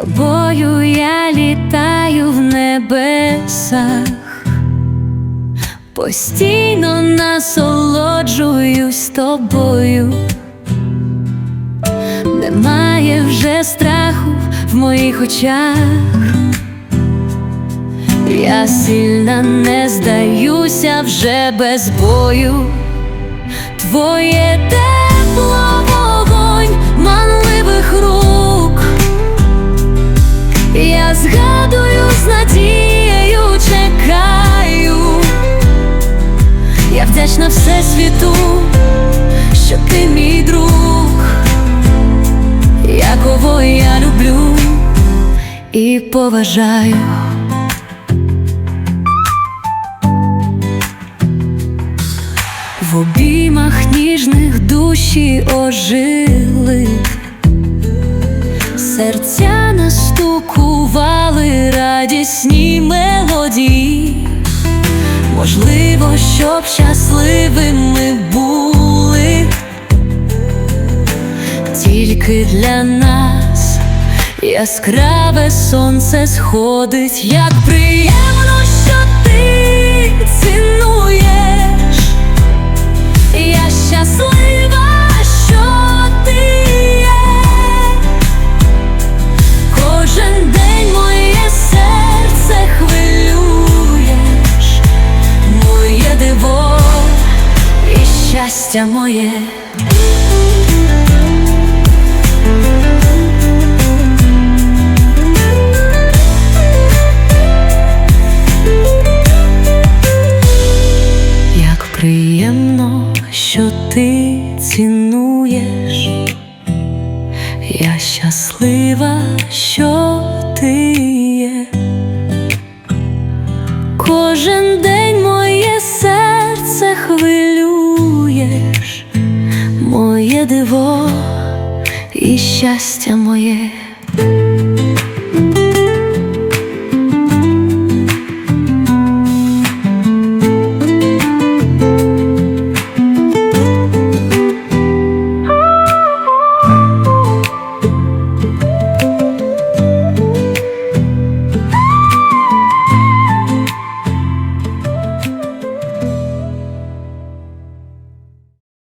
тобою я літаю в небесах, постійно насолоджуюсь тобою, немає вже страху в моїх очах, я сильна не здаюся вже без бою, твоє те. Я згадую з надією, чекаю. Я вдячна Всесвіту, що ти мій друг, якого я люблю і поважаю. В обіймах ніжних душі ожили, серця радісні мелодії. Можливо, щоб щасливими були тільки для нас яскраве сонце сходить, як приємно, щастя моє. Як приємно, що ти цінуєш, я щаслива, що ти є. Кожен день диво і щастя моє.